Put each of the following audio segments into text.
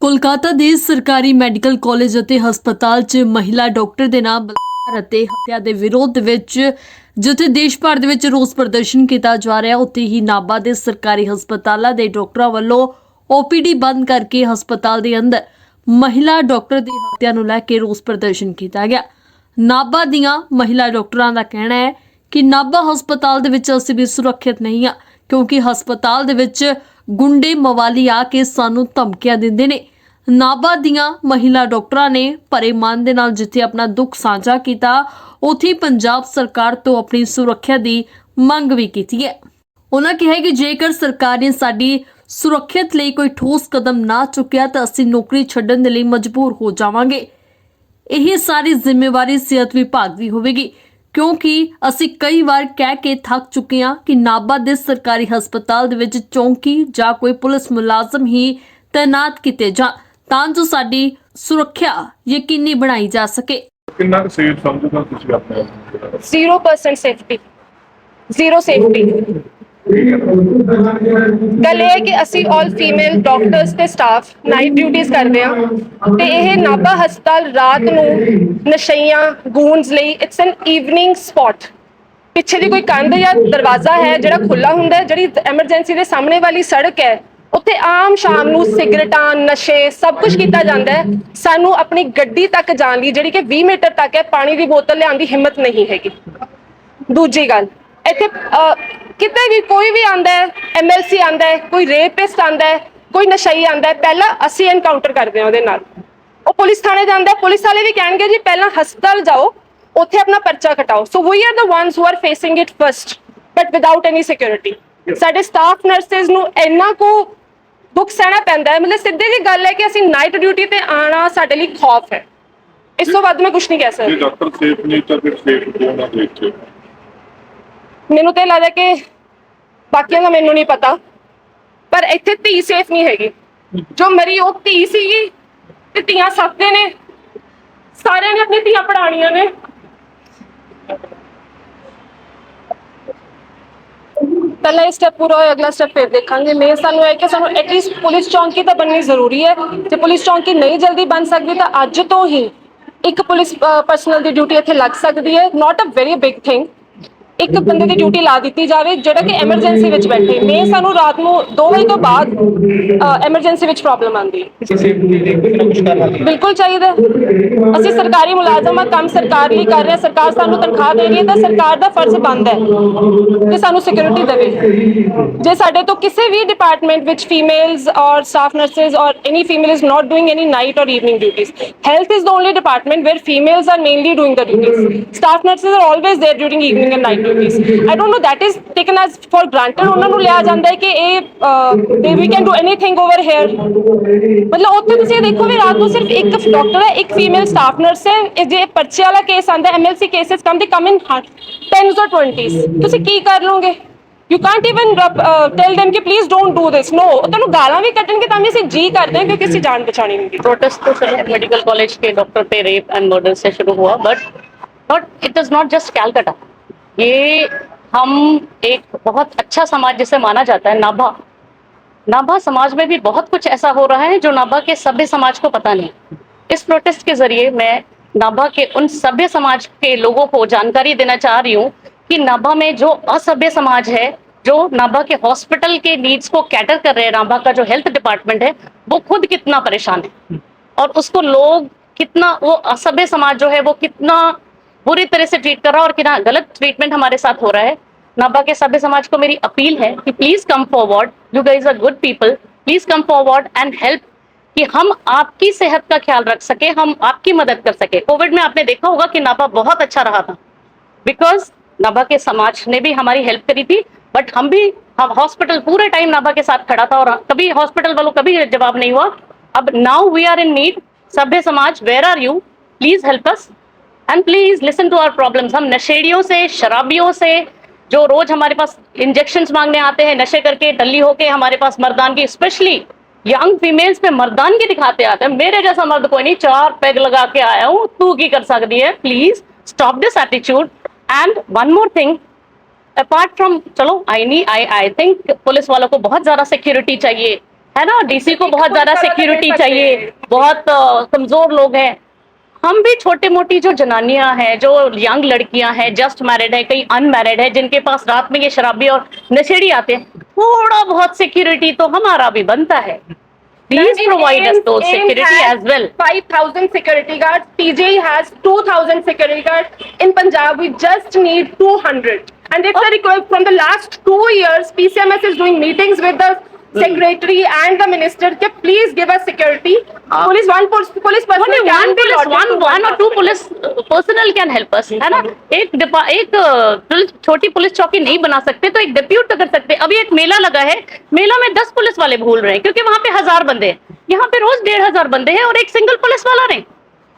ਕੋਲਕਾਤਾ ਦੇ ਸਰਕਾਰੀ medical college ਅਤੇ ਹਸਪਤਾਲ 'ਚ ਮਹਿਲਾ ਡਾਕਟਰ ਦੇ ਨਾਲ ਬਲਾਤਕਾਰ ਅਤੇ ਹੱਤਿਆ ਦੇ ਵਿਰੋਧ ਵਿੱਚ, ਜਿੱਥੇ ਦੇਸ਼ ਭਰ ਦੇ ਵਿੱਚ ਰੋਸ ਪ੍ਰਦਰਸ਼ਨ ਕੀਤਾ ਜਾ ਰਿਹਾ, ਉੱਥੇ ਹੀ ਨਾਭਾ ਦੇ ਸਰਕਾਰੀ ਹਸਪਤਾਲਾਂ ਦੇ ਡਾਕਟਰਾਂ ਵੱਲੋਂ ਓਪੀਡੀ ਬੰਦ ਕਰਕੇ ਹਸਪਤਾਲ ਦੇ ਅੰਦਰ ਮਹਿਲਾ ਡਾਕਟਰ ਦੀ ਹੱਤਿਆ ਨੂੰ ਲੈ ਕੇ ਰੋਸ ਪ੍ਰਦਰਸ਼ਨ ਕੀਤਾ ਗਿਆ। ਨਾਭਾ ਦੀਆਂ ਮਹਿਲਾ ਡਾਕਟਰਾਂ ਦਾ ਕਹਿਣਾ ਹੈ ਕਿ ਨਾਭਾ ਹਸਪਤਾਲ ਦੇ ਵਿੱਚ ਅਸੀਂ ਵੀ ਸੁਰੱਖਿਅਤ ਨਹੀਂ ਆ ਕਿਉਂਕਿ ਹਸਪਤਾਲ ਦੇ ਵਿੱਚ ਗੁੰਡੇ ਮਵਾਲੀ ਆ ਕੇ ਸਾਨੂੰ ਧਮਕੀਆਂ ਦਿੰਦੇ ਨੇ। ਨਾਭਾ ਦੀਆਂ ਮਹਿਲਾ ਡਾਕਟਰਾਂ ਨੇ ਭਰੇ ਮਨ ਦੇ ਨਾਲ ਜਿੱਥੇ ਆਪਣਾ ਦੁੱਖ ਸਾਂਝਾ ਕੀਤਾ, ਉੱਥੇ ਪੰਜਾਬ ਸਰਕਾਰ ਤੋਂ ਆਪਣੀ ਸੁਰੱਖਿਆ ਦੀ ਮੰਗ ਵੀ ਕੀਤੀ ਹੈ। ਉਹਨਾਂ ਕਿਹਾ ਕਿ ਜੇਕਰ ਸਰਕਾਰ ਨੇ ਸਾਡੀ ਸੁਰੱਖਿਅਤ ਲਈ ਕੋਈ ਠੋਸ ਕਦਮ ਨਾ ਚੁੱਕਿਆ, ਤਾਂ ਅਸੀਂ ਨੌਕਰੀ ਛੱਡਣ ਦੇ ਲਈ ਮਜਬੂਰ ਹੋ ਜਾਵਾਂਗੇ। ਇਹ ਸਾਰੀ ਜ਼ਿੰਮੇਵਾਰੀ ਸਿਹਤ ਵਿਭਾਗ ਦੀ ਹੋਵੇਗੀ। ਕਿਉਂਕਿ ਅਸੀਂ ਕਈ ਵਾਰ ਕਹਿ ਕੇ ਥੱਕ ਚੁੱਕੇ ਹਾਂ ਕਿ ਨਾਭਾ ਦੇ ਸਰਕਾਰੀ ਹਸਪਤਾਲ ਦੇ ਵਿੱਚ ਚੌਂਕੀ ਜਾਂ ਕੋਈ ਪੁਲਿਸ ਮੁਲਾਜ਼ਮ ਹੀ ਤਾਇਨਾਤ ਕੀਤੇ ਜਾਂ ਤਾਂ ਜੋ ਸਾਡੀ ਸੁਰੱਖਿਆ ਯਕੀਨੀ ਬਣਾਈ ਜਾ ਸਕੇ। ਕਿੰਨਾ ਕੁ ਸੇਫ ਸਮਝਦਾ ਤੁਸੀਂ ਆਪਣੇ ਆਪ ਨੂੰ? 0% ਸੇਫਟੀ ਜ਼ੀਰੋ ਸੇਫਟੀ ਗੱਲ ਇਹ ਹੈ ਕਿ ਅਸੀਂ 올 ਫੀਮੇਲ ਡਾਕਟਰਸ ਤੇ ਸਟਾਫ ਨਾਈਟ ਡਿਊਟੀਆਂ ਕਰਦੇ ਆ ਤੇ ਇਹ ਨਾਭਾ ਹਸਪਤਾਲ ਰਾਤ ਨੂੰ ਨਸ਼ਈਆਂ, ਗੂੰਜ ਲਈ ਇਟਸ ਐਨ ਈਵਨਿੰਗ ਸਪੌਟ ਪਿੱਛੇ ਦੀ ਕੋਈ ਕੰਧ ਜਾਂ ਦਰਵਾਜ਼ਾ ਹੈ ਜਿਹੜਾ ਖੁੱਲਾ ਹੁੰਦਾ ਜਿਹੜੀ ਐਮਰਜੈਂਸੀ ਦੇ ਸਾਹਮਣੇ ਵਾਲੀ ਸੜਕ ਹੈ, ਉੱਥੇ ਆਮ ਸ਼ਾਮ ਨੂੰ ਸਿਗਰਟਾਂ, ਨਸ਼ੇ ਸਭ ਕੁਝ ਕੀਤਾ ਜਾਂਦਾ ਹੈ। ਸਾਨੂੰ ਆਪਣੀ ਗੱਡੀ ਤੱਕ ਜਾਣ ਲਈ, ਜਿਹੜੀ ਕਿ 20 ਮੀਟਰ ਤੱਕ ਹੈ, ਪਾਣੀ ਦੀ ਬੋਤਲ ਲਿਆਉਣ ਦੀ ਹਿੰਮਤ ਨਹੀਂ ਹੈਗੀ। ਦੂਜੀ ਗੱਲ, ਇੱਥੇ ਕਿਤੇ ਵੀ ਕੋਈ ਵੀ ਆਂਦਾ ਹੈ ਐਮਐਲਸੀ ਆਂਦਾ ਹੈ ਕੋਈ ਰੇਪਿਸਟ ਆਂਦਾ ਹੈ ਕੋਈ ਨਸ਼ਈ ਆਂਦਾ ਹੈ ਪਹਿਲਾਂ ਅਸੀਂ ਐਨਕਾਊਂਟਰ ਕਰਦੇ ਹਾਂ ਉਹਦੇ ਨਾਲ। ਉਹ ਪੁਲਿਸ ਥਾਣੇ ਜਾਂਦਾ ਹੈ ਪੁਲਿਸ ਵਾਲੇ ਵੀ ਕਹਿਣਗੇ ਜੀ ਪਹਿਲਾਂ ਹਸਪਤਾਲ ਜਾਓ ਉੱਥੇ ਆਪਣਾ ਪਰਚਾ ਕਟਾਓ so we are the ones who are facing it first but without any security ਸਾਡੇ ਸਟਾਫ ਨਰਸਿਸ ਨੂੰ ਇੰਨਾ ਕੋ ਦੁੱਖ ਸਹਿਣਾ ਪੈਂਦਾ ਹੈ ਮਤਲਬ ਸਿੱਧੀ ਜੀ ਗੱਲ ਹੈ ਕਿ ਅਸੀਂ ਨਾਈਟ ਡਿਊਟੀ ਤੇ ਆਣਾ ਸਾਡੇ ਲਈ ਖੌਫ ਹੈ। ਇਸ ਤੋਂ ਵੱਧ ਮੈਂ ਕੁਝ ਨਹੀਂ ਕਹਿ ਜੇ ਸਕਦੀ ਡਾਕਟਰ ਸੇਫ ਨਹੀਂ ਤਾਂ ਫਿਰ ਸੇਫ ਕਿਉਂ ਨਾ ਦੇਖੇ ਮੈਨੂੰ ਤੇ ਲੱਗਦਾ ਕਿ ਬਾਕੀਆਂ ਦਾ ਮੈਨੂੰ ਨਹੀਂ ਪਤਾ। ਪਰ ਇੱਥੇ ਧੀ ਸੇਫ ਨਹੀਂ ਹੈਗੀ। ਜੋ ਮਰੀ ਉਹ ਧੀ ਸੀਗੀ ਤੇ ਧੀਆਂ ਸੱਤੇ ਨੇ। ਸਾਰਿਆਂ ਨੇ ਆਪਣੀ ਧੀਆਂ ਪੜਾਣੀਆਂ ਨੇ। ਪਹਿਲਾ ਇਹ ਸਟੈਪ ਪੂਰਾ ਹੋਇਆ, ਅਗਲਾ ਸਟੈਪ ਫਿਰ ਦੇਖਾਂਗੇ। ਮੈਂ ਸਾਨੂੰ ਇਹ ਕਿ ਸਾਨੂੰ ਐਟਲੀਸਟ ਪੁਲਿਸ ਚੌਂਕੀ ਤਾਂ ਬਣਨੀ ਜ਼ਰੂਰੀ ਹੈ। ਜੇ ਪੁਲਿਸ ਚੌਂਕੀ ਨਹੀਂ ਜਲਦੀ ਬਣ ਸਕਦੀ ਤਾਂ ਅੱਜ ਤੋਂ ਹੀ ਇੱਕ ਪੁਲਿਸ ਪਰਸਨਲ ਦੀ ਡਿਊਟੀ ਇੱਥੇ ਲੱਗ ਸਕਦੀ ਹੈ। Not a very big thing ਇੱਕ ਬੰਦੇ ਦੀ ਡਿਊਟੀ ਲਾ ਦਿੱਤੀ ਜਾਵੇ, ਜਿਹੜਾ ਕਿ ਐਮਰਜੈਂਸੀ ਵਿੱਚ ਬੈਠੇ। ਮੈਂ ਸਾਨੂੰ ਰਾਤ ਨੂੰ 2 ਵਜੇ ਤੋਂ ਬਾਅਦ ਐਮਰਜੈਂਸੀ ਵਿੱਚ ਪ੍ਰੋਬਲਮ ਆਉਂਦੀ। ਹੈ ਬਿਲਕੁਲ ਚਾਹੀਦਾ। ਅਸੀਂ ਸਰਕਾਰੀ ਮੁਲਾਜ਼ਮ ਆ, ਕੰਮ ਸਰਕਾਰ ਲਈ ਕਰ ਰਹੇ ਹਾਂ ਸਰਕਾਰ ਸਾਨੂੰ ਤਨਖਾਹ ਦੇ ਰਹੀ ਹੈ ਤਾਂ ਸਰਕਾਰ ਦਾ ਫਰਜ਼ ਬਣਦਾ ਹੈ ਕਿ ਸਾਨੂੰ ਸਿਕਿਉਰਿਟੀ ਦੇਵੇ। ਜੇ ਸਾਡੇ ਤੋਂ ਕਿਸੇ ਵੀ ਡਿਪਾਰਟਮੈਂਟ ਵਿੱਚ ਫੀਮੇਲਸ ਔਰ ਸਟਾਫ ਨਰਸਿਸ ਔਰ any female is not doing any night or evening duties health is the only department where females are mainly doing the duties. Staff nurses are always there during evening and night duties i don't know that is taken as for granted ਉਹਨਾਂ ਨੂੰ ਲਿਆ ਜਾਂਦਾ ਹੈ ਕਿ ਇਹ ਦੇ ਵੀ can do anything over here ਮਤਲਬ ਉੱਥੇ ਤੁਸੀਂ ਇਹ ਦੇਖੋ ਵੀ ਰਾਤ ਨੂੰ ਸਿਰਫ ਇੱਕ ਡਾਕਟਰ ਹੈ ਇੱਕ ਫੀਮੇਲ ਸਟਾਫ ਨਰਸ ਹੈ ਇਹ ਜੇ ਪਰਚੇ ਵਾਲਾ ਕੇਸ ਆਂਦਾ ਐਮਐਲਸੀ ਕੇਸਸ ਕਮ ਦੇ ਕਮ ਇਨ 10s or 20s ਤੁਸੀਂ ਕੀ ਕਰ ਲਓਗੇ you can't even tell them ਕਿ please don't do this no ਉਹ ਤੁਹਾਨੂੰ ਗਾਲਾਂ ਵੀ ਕੱਢਣਗੇ ਤਾਂ ਵੀ ਅਸੀਂ ਜੀ ਕਰਦੇ ਹਾਂ ਕਿਉਂਕਿ ਅਸੀਂ ਜਾਨ ਬਚਾਣੀ ਹੁੰਦੀ प्रोटेस्ट तो चलो मेडिकल कॉलेज के डॉक्टर पे रेप एंड मर्डर से शुरू हुआ but not it is not just Calcutta ये हम एक बहुत अच्छा समाज जिसे माना जाता है, नाभा। नाभा समाज में भी बहुत कुछ ऐसा हो रहा है जो नाभा के सभ्य समाज को पता नहीं इस प्रोटेस्ट के ज़रिए मैं नाभा के उन सभ्य समाज के लोगों को जानकारी देना चाह रही हूँ कि नाभा में जो असभ्य समाज है, जो नाभा के हॉस्पिटल के नीड्स को कैटर कर रहे हैं, नाभा का जो हेल्थ डिपार्टमेंट है, वो खुद कितना परेशान है? और उसको लोग कितना, वो असभ्य समाज जो है, वो कितना बुरी तरह से ट्रीट कर रहा और कितना गलत ट्रीटमेंट हमारे साथ हो रहा है। नाभा के सभ्य समाज को मेरी अपील है कि please come forward you guys are good people please come forward and help कि हम आपकी सेहत का ख्याल रख सके, हम आपकी मदद कर सके। कोविड में आपने देखा होगा कि नाभा बहुत अच्छा रहा था। बिकॉज़ नाभा के समाज ने भी हमारी हेल्प करी थी बट हम भी, हम हॉस्पिटल पूरे टाइम नाभा के साथ खड़ा था और कभी हॉस्पिटल वालों कभी जवाब नहीं हुआ। अब now we are in need सभ्य समाज where are you please help us and please listen to our problems हम नशेड़ियों से शराबियों से जो रोज हमारे पास इंजेक्शन मांगने आते हैं नशे करके टल्ली होके हमारे पास मर्दान की स्पेशली यंग फीमेल्स पे मर्दानगी दिखाते आते हैं। मेरे जैसा मर्द कोई नहीं चार पैग लगा के आया हूँ तू की कर सकती है please stop this attitude and one more thing apart from चलो I knee I I think police वालों को बहुत ज़्यादा सिक्योरिटी चाहिए। है ना? डीसी को बहुत ज़्यादा सिक्योरिटी चाहिए। बहुत कमज़ोर लोग हैं। हम भी छोटे मोटी जो जनानियाँ हैं जो यंग लड़कियाँ हैं जस्ट मैरिड है कई अनमैरिड है जिनके पास रात में ये शराबी और नशेड़ी आते हैं थोड़ा बहुत सिक्योरिटी तो हमारा भी बनता है प्लीज़ प्रोवाइड अस दो security as well 5000 security guards pj has 2000 security guards in punjab we just need 200 and it's oh. a request from the last 2 years pcms is doing meetings with the secretary and the minister कि please give us security police one police police person only one be police one one or two police uh, personnel can help us है ना एक डिपा एक uh, police- छोटी police चौकी नहीं बना सकते तो एक डिप्यूट कर सकते हैं अभी एक मेला लगा है मेला में दस पुलिस वाले भूल रहे हैं क्योंकि वहाँ पे हज़ार बंदे हैं यहाँ पे रोज डेढ़ हज़ार बंदे हैं और एक सिंगल पुलिस वाला नहीं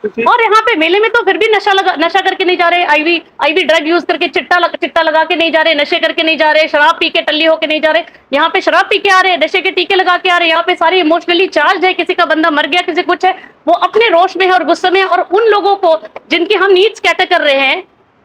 और यहाँ पे मेले में तो फिर भी नशा लगा नशा करके नहीं जा रहे आईवी आईवी ड्रग यूज़ करके चिट्टा लग, चिट्टा लगा के नहीं जा रहे नशे करके नहीं जा रहे शराब पी के टल्ली होके नहीं जा रहे यहाँ पे शराब पी के आ रहे हैं नशे के टीके लगा के आ रहे यहाँ पे सारे इमोशनली चार्ज है किसी का बंदा मर गया किसी कुछ है वो अपने रोश में है और गुस्से में और उन लोगों को जिनकी हम नीड्स कैटर कर रहे हैं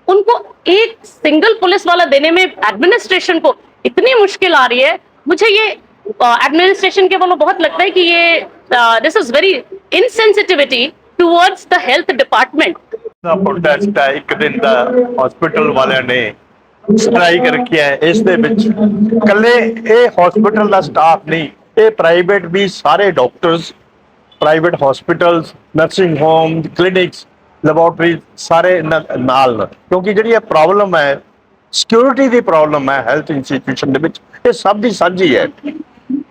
उनको एक सिंगल पुलिस वाला देने में एडमिनिस्ट्रेशन को इतनी मुश्किल आ रही है। मुझे ये एडमिनिस्ट्रेशन के वालों बहुत लगता है कि ये this is very insensitivity towards the health department. ਦਾ ਪ੍ਰੋਟੈਸਟ ਹੈ, ਇੱਕ ਦਿਨ ਦਾ ਹਸਪੀਟਲ ਵਾਲਿਆਂ ਨੇ ਸਟ੍ਰਾਈਕ ਰੱਖਿਆ ਇਸ ਦੇ ਵਿੱਚ ਕੱਲੇ ਇਹ ਹਸਪੀਟਲ ਦਾ ਸਟਾਫ ਨਹੀਂ, ਇਹ ਪ੍ਰਾਈਵੇਟ ਵੀ ਸਾਰੇ doctors private hospitals nursing home clinics laboratory ਸਾਰੇ ਨਾਲ ਕਿਉਂਕਿ ਜਿਹੜੀ ਇਹ ਪ੍ਰੋਬਲਮ ਹੈ ਸਿਕਿਉਰਿਟੀ ਦੀ ਪ੍ਰੋਬਲਮ ਹੈ ਹੈਲਥ ਇੰਸਟੀਟਿਊਸ਼ਨ ਦੇ ਵਿੱਚ, ਇਹ ਸਭ ਦੀ ਸਾਂਝੀ ਹੈ।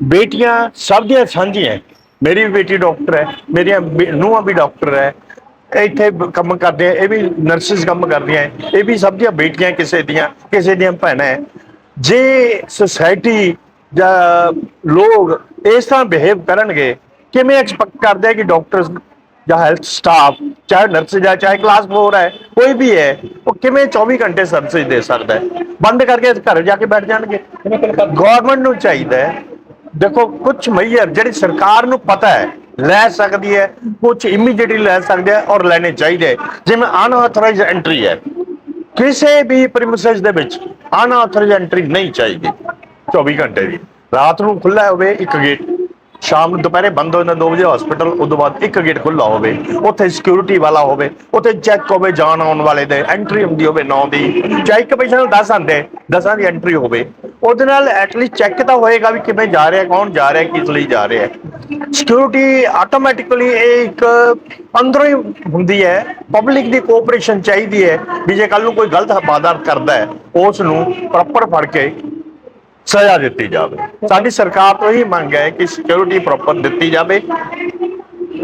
ਬੇਟੀਆਂ ਸਭ ਦੀਆਂ ਸਾਂਝੀਆਂ। ਮੇਰੀ ਵੀ ਬੇਟੀ ਡਾਕਟਰ ਹੈ ਮੇਰੀਆਂ ਨੂੰਹਾਂ ਵੀ ਡਾਕਟਰ ਹੈ। ਇੱਥੇ ਕੰਮ ਕਰਦੇ ਆ ਇਹ ਵੀ ਨਰਸਿਸ ਕੰਮ ਕਰਦੀਆਂ ਇਹ ਵੀ ਸਭ ਦੀਆਂ ਬੇਟੀਆਂ ਕਿਸੇ ਦੀਆਂ ਕਿਸੇ ਦੀਆਂ ਭੈਣਾਂ ਹੈ। ਜੇ ਸੋਸਾਇਟੀ ਜਾਂ ਲੋਕ ਇਸ ਤਰ੍ਹਾਂ ਬਿਹੇਵ ਕਰਨਗੇ ਕਿਵੇਂ ਐਕਸਪੈਕਟ ਕਰਦੇ ਆ ਕਿ ਡਾਕਟਰਸ ਜਾਂ ਹੈਲਥ ਸਟਾਫ ਚਾਹੇ ਨਰਸ ਜਾਂ ਚਾਹੇ ਕਲਾਸ 4 ਹੈ ਕੋਈ ਵੀ ਹੈ ਉਹ ਕਿਵੇਂ 24 ਘੰਟੇ ਸਰਵਿਸ ਦੇ ਸਕਦਾ ਹੈ? ਬੰਦ ਕਰਕੇ ਘਰ ਜਾ ਕੇ ਬੈਠ ਜਾਣਗੇ। ਗਵਰਨਮੈਂਟ ਨੂੰ ਚਾਹੀਦਾ ਹੈ ਦੇਖੋ ਕੁਝ ਮਈਰ ਜਿਹੜੀ ਸਰਕਾਰ ਨੂੰ ਪਤਾ ਹੈ, ਲੈ ਸਕਦੀ ਹੈ ਕੁਝ ਇਮੀਡੀਏਟਲੀ ਲੈ ਸਕਦੇ ਹੈ ਔਰ ਲੈਣੇ ਚਾਹੀਦੇ ਜਿਵੇਂ ਅਨਆਥੋਰਾਈਜ਼ਡ ਐਂਟਰੀ ਹੈ। ਕਿਸੇ ਵੀ ਪ੍ਰੀਮਿਸਿਸ ਦੇ ਵਿੱਚ ਅਨਆਥੋਰਾਈਜ਼ਡ ਐਂਟਰੀ ਨਹੀਂ ਚਾਹੀਦੀ। 24 ਘੰਟੇ ਦੀ। ਰਾਤ ਨੂੰ ਖੁੱਲਾ ਹੋਵੇ ਇੱਕ ਗੇਟ ਸ਼ਾਮ ਨੂੰ ਦੁਪਹਿਰੇ ਬੰਦ ਹੋ ਜਾਂਦਾ 2 ਵਜੇ ਹਸਪੀਟਲ ਉਦੋਂ ਬਾਅਦ ਇੱਕ ਗੇਟ ਖੁੱਲਾ ਹੋਵੇ। ਉੱਥੇ ਸਿਕਿਉਰਿਟੀ ਵਾਲਾ ਹੋਵੇ, ਉੱਥੇ ਚੈੱਕ ਹੋਵੇ ਜਾਣ ਆਉਣ ਵਾਲੇ ਦੇ ਐਂਟਰੀ ਹੁੰਦੀ ਹੋਵੇ 9 ਦੀ। ਚਾਹੇ ਇੱਕ ਪੈਸੇ ਨੂੰ 10 ਆਂਦੇ 10 ਦੀ ਐਂਟਰੀ ਹੋਵੇ। ਉਹਦੇ ਨਾਲ ਐਟਲੀਸਟ ਚੈੱਕ ਤਾਂ ਹੋਏਗਾ ਵੀ ਕਿਵੇਂ ਜਾ ਰਿਹਾ, ਕੌਣ ਜਾ ਰਿਹਾ, ਕਿਸ ਲਈ ਜਾ ਰਿਹਾ। ਸਿਕਿਉਰਿਟੀ ਆਟੋਮੈਟਿਕਲੀ ਇਹ ਇੱਕ ਅੰਦਰੋਂ ਹੀ ਹੁੰਦੀ ਹੈ ਪਬਲਿਕ ਦੀ ਕੋਆਪਰੇਸ਼ਨ ਚਾਹੀਦੀ ਹੈ ਵੀ ਜੇ ਕੱਲ ਨੂੰ ਕੋਈ ਗਲਤ ਵਾਰਦਾਤ ਕਰਦਾ ਹੈ, ਉਸ ਨੂੰ ਪ੍ਰੋਪਰ ਫੜ ਕੇ ਸਜ਼ਾ ਦਿੱਤੀ ਜਾਵੇ। ਸਾਡੀ ਸਰਕਾਰ ਤੋਂ ਹੀ ਮੰਗ ਹੈ ਕਿ ਸਿਕਿਉਰਿਟੀ ਪ੍ਰੋਪਰ ਦਿੱਤੀ ਜਾਵੇ।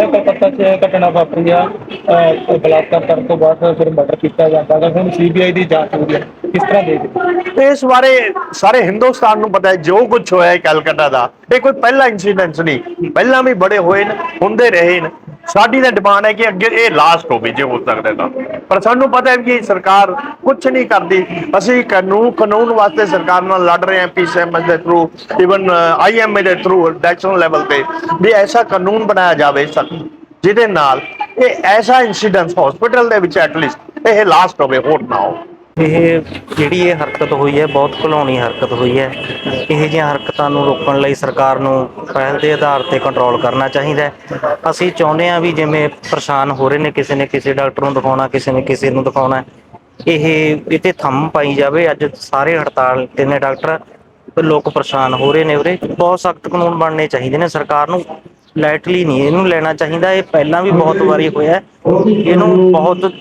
ਤਾਂ ਕਲਕੱਤਾ 'ਚ ਘਟਨਾ ਵਾਪਰੀ ਆ ਅਹ ਬਲਾਤਕਾਰ ਕਰਨ ਤੋਂ ਬਾਅਦ ਫਿਰ ਮਰਡਰ ਕੀਤਾ ਜਾਂਦਾ ਗਾ, ਹੁਣ ਸੀਬੀਆਈ ਦੀ ਜਾਂਚ ਹੋ ਰਹੀ ਹੈ। ਕਿਸ ਤਰ੍ਹਾਂ ਦੇਖਦੇ ਹੋ? ਇਸ ਬਾਰੇ ਸਾਰੇ ਹਿੰਦੁਸਤਾਨ ਨੂੰ ਪਤਾ ਹੈ, ਜੋ ਕੁਝ ਹੋਇਆ ਹੈ ਕਲਕੱਤਾ ਦਾ, ਇਹ ਕੋਈ ਪਹਿਲਾ ਇਨਸੀਡੈਂਟ ਨਹੀਂ। ਪਹਿਲਾਂ ਵੀ ਬੜੇ ਹੋਏ ਨੇ, ਹੁੰਦੇ ਰਹੇ ਨੇ। ਸਾਡੀ ਤਾਂ ਡਿਮਾਂਡ ਹੈ ਕਿ ਅੱਗੇ ਇਹ ਲਾਸਟ ਹੋਵੇ ਜੇ ਹੋ ਸਕਦਾ ਤਾਂ। ਪਰ ਸਾਨੂੰ ਪਤਾ ਹੈ ਕਿ ਸਰਕਾਰ ਕੁਝ ਨਹੀਂ ਕਰਦੀ। ਅਸੀਂ ਕਾਨੂੰਨ ਕਾਨੂੰਨ ਵਾਸਤੇ ਸਰਕਾਰ ਨਾਲ ਲੜ ਰਹੇ ਹਾਂ ਪੀਸੀਐਮਐਸ ਦੇ ਥਰੂ ਇਵਨ ਆਈਐਮਏ ਦੇ ਥਰੂ ਨੈਸ਼ਨਲ ਲੈਵਲ ਤੇ। ਵੀ ਐਸਾ ਕਾਨੂੰਨ ਬਣਾਇਆ ਜਾਵੇ ਜਿਹਦੇ ਨਾਲ ਇਹ ਐਸਾ ਇਨਸੀਡੈਂਟ ਹਸਪੀਟਲ ਦੇ ਵਿੱਚ ਐਟਲੀਸਟ ਇਹ ਲਾਸਟ ਹੋਵੇ, ਹੋਰ ਨਾ ਹੋਵੇ। ਇਹ ਜਿਹੜੀ ਇਹ ਹਰਕਤ ਹੋਈ ਹੈ, ਬਹੁਤ ਘਿਨੌਣੀ ਹਰਕਤ ਹੋਈ ਹੈ। ਇਹ ਜਿਹੀਆਂ ਹਰਕਤਾਂ ਨੂੰ ਰੋਕਣ ਲਈ ਸਰਕਾਰ ਨੂੰ ਪਹਿਲ ਦੇ ਆਧਾਰ ਤੇ ਕੰਟਰੋਲ ਕਰਨਾ ਚਾਹੀਦਾ ਹੈ। ਅਸੀਂ ਚਾਹੁੰਦੇ ਹਾਂ ਵੀ ਜਿਵੇਂ ਪਰੇਸ਼ਾਨ ਹੋ ਰਹੇ ਨੇ ਕਿਸੇ ਨੇ ਕਿਸੇ ਡਾਕਟਰ ਨੂੰ ਦਿਖਾਉਣਾ, ਕਿਸੇ ਨੇ ਕਿਸੇ ਨੂੰ ਦਿਖਾਉਣਾ ਇਹ ਇਤੇ ਥੰਮ ਪਾਈ ਜਾਵੇ। ਅੱਜ ਸਾਰੇ ਹੜਤਾਲ ਤੇ ਨੇ ਡਾਕਟਰ। ਲੋਕ ਪਰੇਸ਼ਾਨ ਹੋ ਰਹੇ ਨੇ ਉਰੇ। ਬਹੁਤ ਸਖਤ ਕਾਨੂੰਨ ਬਣਨੇ ਚਾਹੀਦੇ ਨੇ। ਸਰਕਾਰ ਨੂੰ ਲਾਈਟਲੀ ਨਹੀਂ ਇਹਨੂੰ ਲੈਣਾ ਚਾਹੀਦਾ। ਇਹ ਪਹਿਲਾਂ ਵੀ ਬਹੁਤ ਵਾਰੀ ਹੋਇਆ ਇਹਨੂੰ ਬਹੁਤ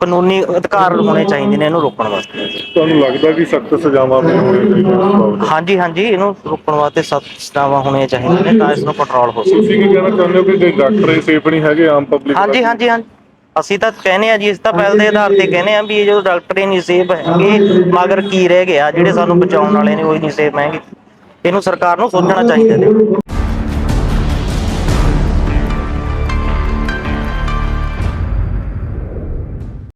ਕਾਨੂੰਨੀ ਅਧਿਕਾਰ ਹੋਣੇ ਚਾਹੀਦੇ ਨੇ ਇਹਨੂੰ ਰੋਕਣ ਵਾਸਤੇ। ਤੁਹਾਨੂੰ ਲੱਗਦਾ ਕਿ ਸਖਤ ਸਜ਼ਾਵਾਂ ਵੀ ਹੋਣੀਆਂ ਚਾਹੀਦੀਆਂ? ਹਾਂਜੀ ਹਾਂਜੀ ਇਹਨੂੰ ਰੋਕਣ ਵਾਸਤੇ ਸਖਤ ਸਜ਼ਾਵਾਂ ਹੋਣੀਆਂ ਚਾਹੀਦੀਆਂ ਨੇ ਤਾਂ ਇਸ ਨੂੰ ਕੰਟਰੋਲ ਹੋ ਸਕੇ। ਤੁਸੀਂ ਕੀ ਕਹਿਣਾ ਚਾਹੁੰਦੇ ਹੋ ਕਿ ਜੇ ਡਾਕਟਰ ਇਹ ਸੇਫ ਨਹੀਂ ਹੈਗੇ ਆਮ ਪਬਲਿਕ ਹਾਂਜੀ ਹਾਂਜੀ ਹਾਂਜੀ। ਅਸੀਂ ਤਾਂ ਕਹਿੰਦੇ ਆ ਜੀ ਇਸ ਤਾਂ ਪਹਿਲ ਦੇ ਆਧਾਰ ਤੇ ਕਹਿੰਦੇ ਆ ਵੀ ਇਹ ਜੋ ਡਾਕਟਰ ਹੀ ਨਹੀਂ ਸੇਫ ਹੈਗੇ ਮਗਰ ਕੀ ਰਹਿ ਗਿਆ ਜਿਹੜੇ ਸਾਨੂੰ ਬਚਾਉਣ ਵਾਲੇ ਨੇ ਉਹ ਹੀ ਨਹੀਂ ਸੇਫ ਹੈਗੇ। ਇਹਨੂੰ ਸਰਕਾਰ ਨੂੰ ਸੋਚਣਾ ਚਾਹੀਦਾ ਨੇ